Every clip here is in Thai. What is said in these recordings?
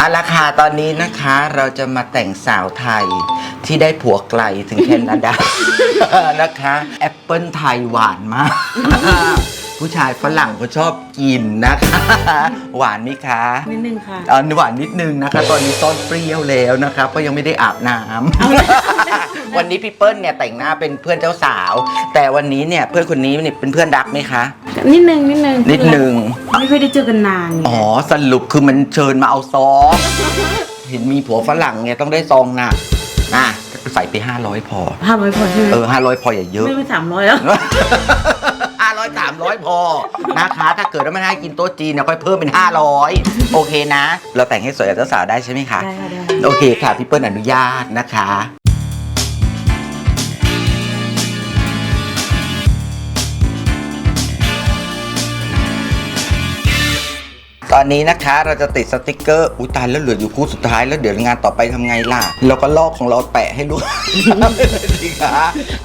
เอาละค่ะตอนนี้นะคะเราจะมาแต่งสาวไทยที่ได้ผัวไกลถึงแคนาดา นะคะ แอปเปิลไทยหวานมาก ผู้ชายฝรั่งเขาชอบกินนะคะ หวานไหมคะนิดนึงค่ะเออหวานนิดนึงนะคะ ตอนนี้ต้นเปรี้ยวแล้วนะคะเพราะยังไม่ได้อาบน้ำวันนี้พี่เปิ้ลเนี่ยแต่งหน้าเป็นเพื่อนเจ้าสาว แต่วันนี้เนี่ยเพื่อนคนนี้เนี่ยเป็นเพื่อนรักไหมคะ นิดนึงนิดนึงนิดนึงไม่ค่อยได้เจอกันนาน อ๋อสรุปคือมันเชิญมาเอาซองเห็นมีผัวฝรั่งไงต้องได้ซองหนักอะใส่ไป500พอห้าร้อยพอใช่ไหมเออ500พออย่าเยอะ ไม่ไปสามร้อยแล้ว500 300พอ นะคะ ถ้าเกิดว่าไม่ให้กินโต๊ะจีนเนี่ยค่อยเพิ่มเป็น 500 โอเคนะ เราแต่งให้สวยกับเจ้าสาวได้ใช่ไหมคะ ได้ค่ะได้ โอเคค่ะ พี่เปิ้ลอนุญาตนะคะ อนนี้นะคะเราจะติดสติกเกอร์อุ้ยตายแล้วเหลืออยู่คู่สุดท้ายแล้วเดี๋ยวงานต่อไปทำไงล่ะ เราก็ลอกของเราแปะให้ลูกสิคะ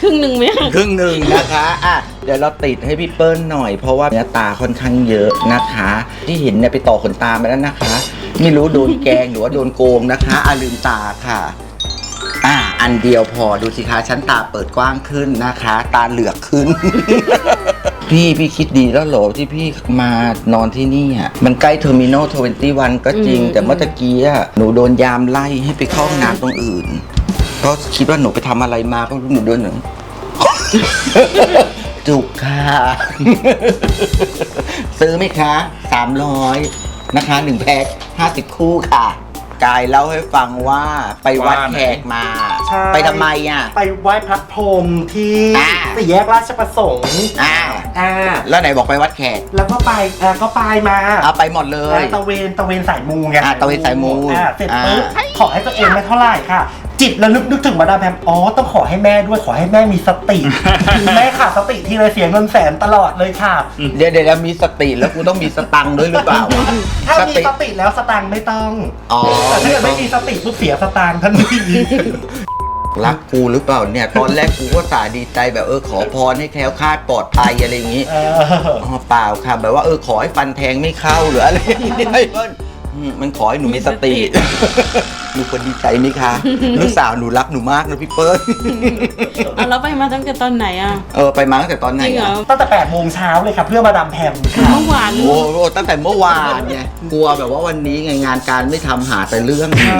ครึ่งหนึ่งไหมอะครึ่งหนึ่งนะคะอะเดี๋ยวเราติดให้พี่เปิ้ลหน่อย เพราะว่าเนื้อตาค่อนข้างเยอะนะคะ ที่เห็นเนี่ยไปต่อขนตามาแล้วนะคะ ไม่รู้โดนแกล้งหรือว่าโดนโกงนะคะอะลืมตาค่ะ อ่าอันเดียวพอดูสิคะชั้นตาเปิดกว้างขึ้นนะคะ ตาเหลือกขึ้น พี่พี่คิดดีแล้วเหรอที่พี่มานอนที่นี่อะมันใกล้เทอร์มินอลทเวนตี้วันก็จริง แต่เมื่อตะกี้อะหนูโดนยามไล่ให้ไปเข้าห้องน้ำตรงอื่น ก็คิดว่าหนูไปทำอะไรมาก็ไม่รู้หนูโดนหนึ่ง จุกค่ะ ซื้อไหมคะสามร้อยนะคะหนึ่งแพ็คห้าสิบคู่ค่ะ กายเล่าให้ฟังว่าไปวัดว่าไหนแขกมา ใช่ ไปทำไมอะ ไปไหว้พระพรหมที่อ่า สี่แยกราชประสงค์อ่าอ่าแล้วไหนบอกไปวัดแขกแล้วก็ไปอ่าก็ไปมาเอาไปหมดเลยอ่าตะเวนตะเวนสายมูไงอ่าตะเวนสายมูอ่าเสร็จอ่าปุ๊บขอให้ตัวเองไม่เท่าไหร่ค่ะ จิตระลึกนึกถึงมาดามแพมอ๋อต้องขอให้แม่ด้วยขอให้แม่มีสติคือแม่ขาดสติทีไรเสียเงินแสนตลอดเลยค่ะ เดี๋ยวเดี๋ยวมีสติแล้วกูต้องมีสตังค์ด้วยหรือเปล่า ถ้ามีสติแล้วสตางค์ไม่ต้องอ๋อแต่ถ้าเกิดไม่มีสติปุ๊บเสียสตางค์ทันทีรักกูหรือเปล่าเนี่ย ตอนแรกกูก็สาดีใจแบบเออขอพรให้แคล้วคลาดปลอดภัยอะไรอย่างงี้เอออ๋อเปล่าค่ะแบบว่าเออขอให้ฟันแทงไม่เข้าหรืออะไรอย่างเงี้ยไอ้เปิ้ลอืมมันขอให้หนูมีสติ หนูควรดีใจไหมคะลูกสาวหนูรักหนูมากนะพี่เปิ้ลเอาแล้วไปมาตั้งแต่ตอนไหนอะ เออไปมาตั้งแต่ตอนไหนจริงเหรออะตั้งแต่8โมงเช้าเลยค่ะเพื่อมาดามแพมค่ะ เมื่อวานโอ้โหตั้งแต่เมื่อวานไงกลัวแบบว่าวันนี้ไงงานการไม่ทำหาแต่เรื่องใช่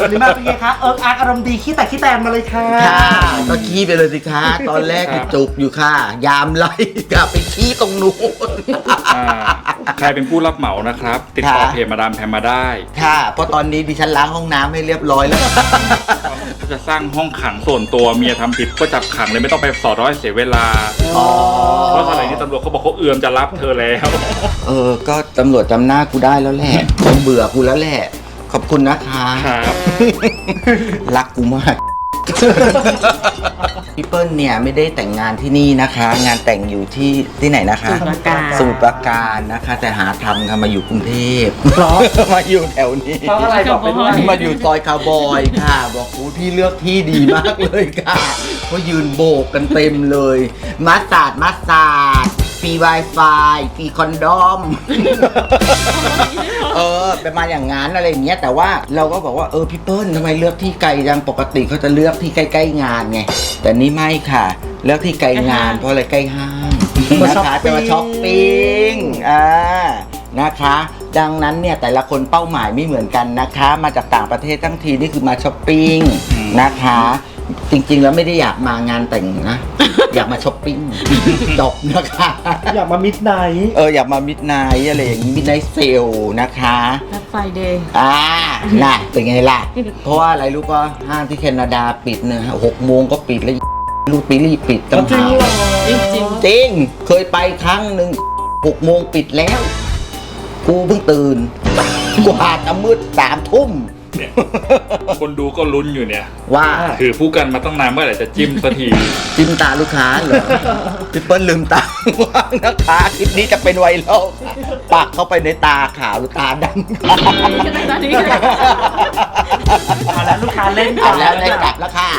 วันนี้มาเป็นไงคะเอิร์กอาร์กอารมณ์ดีขี้แต่ขี้แตนมาเลยค่ะ ค่ะก็ขี้ไปเลยสิคะตอนแรกก็จุกอยู่ค่ะ ยามไล่กลับไปขี้ตรงนู้น อ่า ใครเป็นผู้รับเหมานะครับ ติดต่อค่ะ เพจมาดามแพมมาได้ค่ะเพราะตอนนี้ดิฉันล้างห้องน้ำให้เรียบร้อยแล้วจะสร้างห้องขังส่วนตัวเมียทำผิดก็จับขังเลยไม่ต้องไปสอดร้อยเสียเวลา อ๋อ เพราะอะไรนี่ตำรวจเขาบอกเขาเอือมจะรับเธอแล้ว เออ ก็ตำรวจจำหน้ากูได้แล้วแหละคงเบื่อกูแล้วแหละ ขอบคุณนะคะ ครับ รักกูมาก พี่เปิ้ลเนี่ยไม่ได้แต่งงานที่นี่นะคะ งานแต่งอยู่ที่ที่ไหนนะคะ สมุทรปราการ สมุทรปราการนะคะ แต่หาทำค่ะมาอยู่กรุงเทพเพราะมาอยู่แถวนี้ เพราะอะไรบอกไปด้วย มาอยู่ซอยคาวบอยค่ะ บอกกูพี่เลือกที่ดีมากเลยค่ะเพราะยืนโบกกันเต็มเลยมัสตาร์ดมัสตาร์ด ฟรี Wi-Fi ฟรีคอนโดอม เออประมาณอย่างงั้นอะไรอย่างเงี้ยแต่ว่าเราก็บอกว่าเออพี่เปิ้ลทำไมเลือกที่ไกลจังปกติเขาจะเลือกที่ใกล้ๆงานไงแต่นี่ไม่ค่ะ เลือกที่ไกลงานเพราะอะไรใกล้ห้างมานะช้อปคะปิ้จะงมาช้อปปิ้งอ่านะคะ ดังนั้นเนี่ยแต่ละคนเป้าหมายไม่เหมือนกันนะคะ มาจากต่างประเทศทั้งทีนี่คือมาช้อปปิ้งอืมนะคะ จริง ๆ แล้วไม่ได้อยากมางานแต่งนะ อยากมาช้อปปิ้งจบนะคะ อยากมามิดไนท์เอออยากมามิดไนท์อะไรอย่างนี้มิดไนท์เซลนะคะแบ็คไฟเดย์อ่าน่ะเป็นไงล่ะ เพราะว่าอะไรรู้ป่ะห้างที่แคนาดาปิดเนี่ยหกโมงก็ปิดแล้วลูกปีรีบปิดตั้งจริงหาเหรอจริงจริงจริงเคยไปครั้งหนึ่งหกโมงปิดแล้ว กูเพิ่งตื่นกว่าจะมืดสามทุ่ม เนี่ย คนดูก็ลุ้นอยู่เนี่ย ว่า ถือผู้กันมาตั้งนานเมื่อไหร่จะจิ้มสักที จิ้มตาลูกค้าเหรอพี่เปิ้ลลืมตาว่างนะคะคลิปนี้จะเป็นไวรัลค่ะปักเข้าไปในตาขาวหรือตาดำค่ะตอนนี้ เอาละลูกนะคะเล่นเอาแล้วได้กลับแล้วค่ะ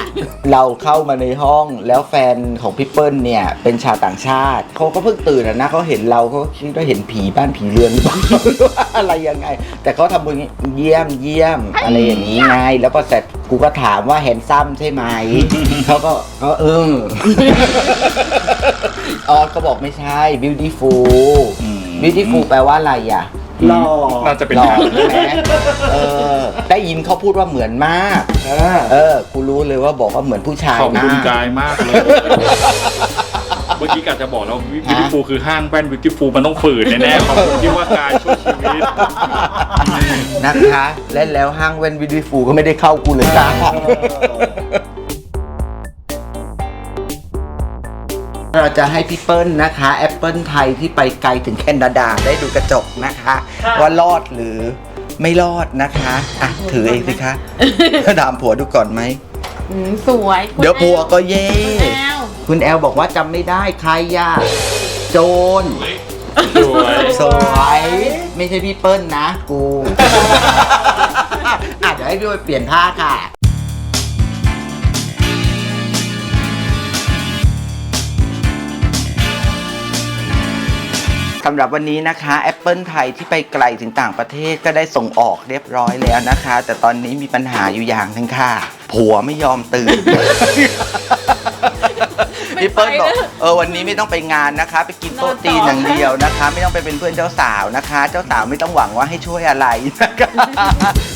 เราเข้ามาในห้องแล้วแฟนของพี่เปิ้ลเนี่ย เป็นชาวต่างชาติเขาก็เพิ่งตื่นอะนะเขาเห็นเราเขาก็คิดว่าเห็นผีบ้านผีเรือนหรือเปล่าหรือว่าอะไรยังไง แต่เขาทำบุญเยี่ยมเยี่ยมอะไรอย่างนี้ไงแล้วพอเสร็จกูก็ถามว่าแฮนซัมใช่ไหมเขาก็ก็เออออสก็บอกไม่ใช่ beautiful อืม beautiful แปลว่าอะไรอะ หล่อ น่าจะเป็นหล่อทางใช่ไหมเออ ได้ยินเขาพูดว่าเหมือนมาก เออ เออ กูรู้เลยว่าบอกว่าเหมือนผู้ชายขอบมาคุณกกายมากเลย เมื่อกี้กะจะบอกแล้ววิวตี้ฟูคือห้างแว่นวิวตี้ฟูมันต้องฝืนแน่ๆขอบคุณที่ว่ากายช่วยชีวิต นะคะเล่นแล้วห้างเว้นวิดีฟูก็ไม่ได้เข้ากูเลยจ้า เราจะให้พี่เปิ้ลนะคะแอปเปิลไทยที่ไปไกลถึงแคนาดาได้ดูกระจกนะคะค่ะว่ารอดหรือไม่รอดนะคะอะถือเองสิคะถามผัวดูก่อนไหมอืมสวยคุณเดี๋ยวผัวก็เย่คุณแอลคุณแอลบอกว่าจำไม่ได้ใครย่ะโจรสวยสวยไม่ใช่พี่เปิ้ลนะ กู อะเดี๋ยวให้พี่ไปเปลี่ยนผ้าค่ะ สำหรับวันนี้นะคะแอปเปิลไทยที่ไปไกลถึงต่างประเทศก็ได้ส่งออกเรียบร้อยแล้วนะคะ แต่ตอนนี้มีปัญหาอยู่อย่างหนึงค่ะ ผัวไม่ยอมตื่น พี่เปิ้ลบอกเออวันนี้ไม่ต้องไปงานนะคะ ไปกินโต๊ะจีนอย่างเดียวนะคะ ไม่ต้องไปเป็นเพื่อนเจ้าสาวนะคะ เจ้าสาวไม่ต้องหวังว่าให้ช่วยอะไรนะคะ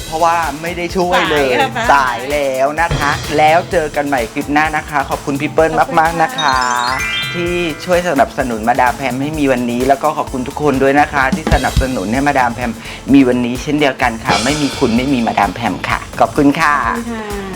เพราะว่าไม่ได้ช่วยเลยสายค่ะสายแล้วนะคะ แล้วเจอกันใหม่คลิปหน้านะคะ ขอบคุณพี่เปิ้ลมาก ๆนะคะ ที่ช่วยสนับสนุนมาดามแพมให้มีวันนี้ แล้วก็ขอบคุณทุกคนด้วยนะคะ ที่สนับสนุนให้มาดามแพมมีวันนี้เช่นเดียวกันค่ะ ไม่มีคุณไม่มีมาดามแพมค่ะ ขอบคุณค่ะค่ะ